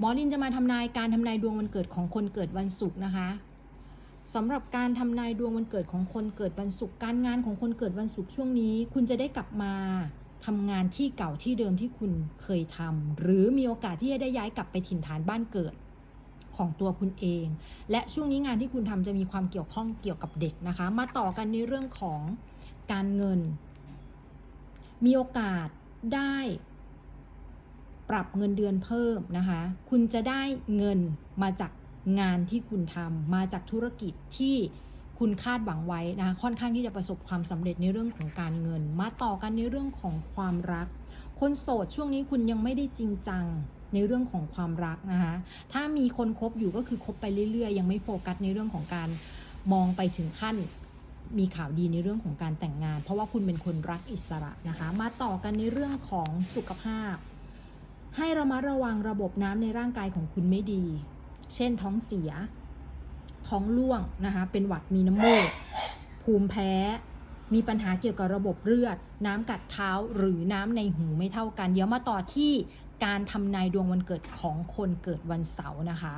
หมอลินจะมาทำนายการทำนายดวงวันเกิดของคนเกิดวันศุกร์นะคะสำหรับการทำนายดวงวันเกิดของคนเกิดวันศุกร์การงานของคนเกิดวันศุกร์ช่วงนี้ คุณจะได้กลับมาทำงานที่เก่าที่เดิมที่คุณเคยทำหรือมีโอกาสที่จะได้ย้ายกลับไปถิ่นฐานบ้านเกิดของตัวคุณเอง และช่วงนี้งานที่คุณทำจะมีความเกี่ยวข้องเกี่ยวกับเด็กนะคะ มาต่อกันในเรื่องของการเงิน มีโอกาสได้ ปรับเงินเดือนเพิ่มนะคะ คุณจะได้เงินมาจากงานที่คุณทำมาจากธุรกิจที่คุณคาดหวังไว้นะคะค่อนข้างที่จะประสบความสำเร็จในเรื่องของการเงิน มาต่อกันในเรื่องของความรัก คนโสดช่วงนี้คุณยังไม่ได้จริงจังในเรื่องของความรักนะคะ ถ้ามีคนคบอยู่ก็คือคบไปเรื่อยๆ ยังไม่โฟกัสในเรื่องของการมองไปถึงขั้นมีข่าวดีในเรื่องของการแต่งงาน เพราะว่าคุณเป็นคนรักอิสระนะคะ มาต่อกันในเรื่องของสุขภาพ ให้ระมัดระวังระบบน้ำในร่างกายของคุณไม่ดี เช่นท้องเสีย ท้องร่วงนะคะเป็นหวัดมีน้ำมูก ภูมิแพ้ มีปัญหาเกี่ยวกับระบบเลือด น้ำกัดเท้าหรือน้ำในหูไม่เท่ากัน เดี๋ยวมาต่อที่การทำนายดวงวันเกิดของคนเกิดวันเสาร์นะคะ